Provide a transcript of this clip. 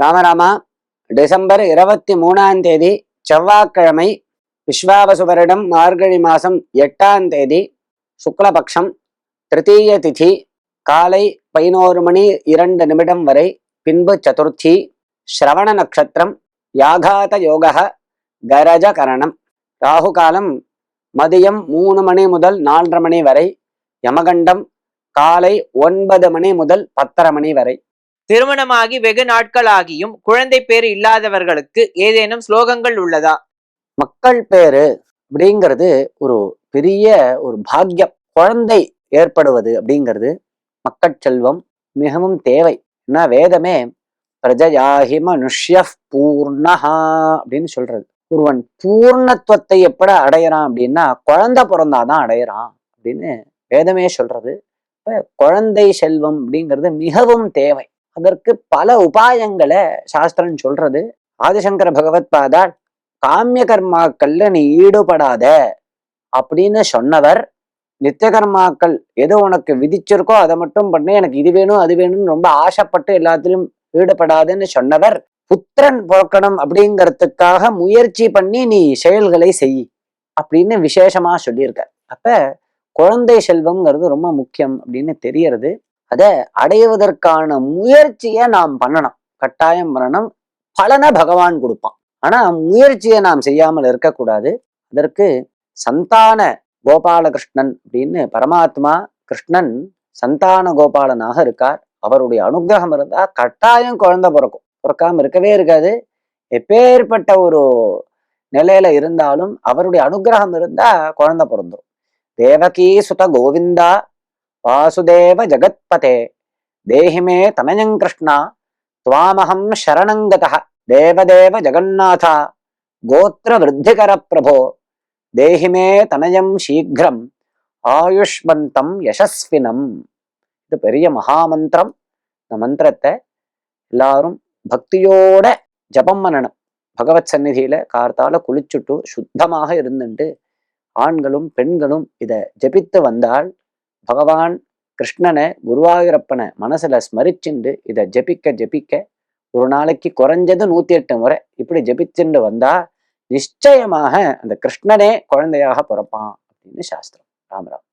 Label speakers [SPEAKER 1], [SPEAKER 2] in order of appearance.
[SPEAKER 1] ராமராமா December இருபத்தி மூணாம் தேதி செவ்வாய்க்கிழமை விஸ்வாவசு வருடம் மார்கழி மாதம் எட்டாம் தேதி சுக்லபக்ஷம் திருத்தீய திதி காலை பதினோரு மணி இரண்டு நிமிடம் வரை பின்பு சதுர்த்தி ஸ்ரவண நட்சத்திரம் யாகாத யோக கரஜ கரணம். ராகு காலம் மதியம் மூணு மணி முதல் நாலரை மணி வரை யமகண்டம் காலை ஒன்பது மணி முதல் பத்தரை மணி வரை.
[SPEAKER 2] திருமணமாகி வெகு நாட்களாகியும் குழந்தை பேர் இல்லாதவர்களுக்கு ஏதேனும் ஸ்லோகங்கள் உள்ளதா?
[SPEAKER 1] மக்கள் பேரு அப்படிங்கிறது ஒரு பெரிய ஒரு பாக்கியம். குழந்தை ஏற்படுவது அப்படிங்கிறது மக்கட்செல்வம் மிகவும் தேவை. ஏன்னா வேதமே பிரஜயாகி மனுஷ்ய பூர்ணஹா அப்படின்னு சொல்றது. ஒருவன் பூர்ணத்துவத்தை எப்படி அடையிறான் அப்படின்னா குழந்தை பிறந்தாதான் அடையிறான் அப்படின்னு வேதமே சொல்றது. குழந்தை செல்வம் அப்படிங்கிறது மிகவும் தேவை. அதற்கு பல உபாயங்களை சாஸ்திரம் சொல்றது. ஆதிசங்கர பகவத் பாதால் காமிய கர்மாக்கள்ல நீ ஈடுபடாத அப்படின்னு சொன்னவர். நித்திய கர்மாக்கள் எது உனக்கு விதிச்சிருக்கோ அதை மட்டும் பண்ணி எனக்கு இது வேணும் அது வேணும்னு ரொம்ப ஆசைப்பட்டு எல்லாத்திலும் ஈடுபடாதுன்னு சொன்னவர். புத்திரன் பிறக்கணும் அப்படிங்கிறதுக்காக முயற்சி பண்ணி நீ செயல்களை செய் அப்படின்னு விசேஷமா சொல்லியிருக்க அப்ப குழந்தை செல்வம்ங்கிறது ரொம்ப முக்கியம் அப்படின்னு தெரியறது. அதை அடைவதற்கான முயற்சியை நாம் பண்ணணும். கட்டாயம் பண்ணணும். பலனை பகவான் கொடுப்பான். ஆனா முயற்சியை நாம் செய்யாமல் இருக்கக்கூடாது. அதற்கு சந்தான கோபாலகிருஷ்ணன் அப்படின்னு பரமாத்மா கிருஷ்ணன் சந்தான கோபாலனாக இருக்கார். அவருடைய அனுகிரகம் இருந்தா கட்டாயம் குழந்தை பிறக்கும். பிறக்காம இருக்கவே இருக்காது. எப்பேற்பட்ட ஒரு நிலையில இருந்தாலும் அவருடைய அனுகிரகம் இருந்தா குழந்தை பிறந்துரும். தேவகீ சுத கோவிந்தா வாசுதேவ ஜகத்பதே தேஹிமே தனயங் கிருஷ்ணா துவாமகம் சரணங்கத தேவதேவ ஜெகநாதா கோத்திர விருத்திகர பிரபோ தேஹிமே தனயம் சீக்கிரம் ஆயுஷ்மந்தம் யசஸ்வினம் இது பெரிய மகாமந்திரம் இந்த மந்திரத்தை எல்லாரும் பக்தியோட ஜபம் பண்ணணும் பகவத் சந்நிதியில கார்த்தால குளிச்சுட்டு சுத்தமாக இருந்துட்டு ஆண்களும் பெண்களும் இதை ஜபித்து வந்தால் பகவான் கிருஷ்ணனை குருவாயூரப்பனை மனசுல ஸ்மரிச்சுண்டு இதை ஜபிக்க ஜபிக்க ஒரு நாளைக்கு குறைஞ்சது நூத்தி எட்டு முறை இப்படி ஜபிச்சுண்டு வந்தா நிச்சயமாக அந்த கிருஷ்ணனே குழந்தையாக பிறப்பான் அப்படின்னு சாஸ்திரம். ராமராம்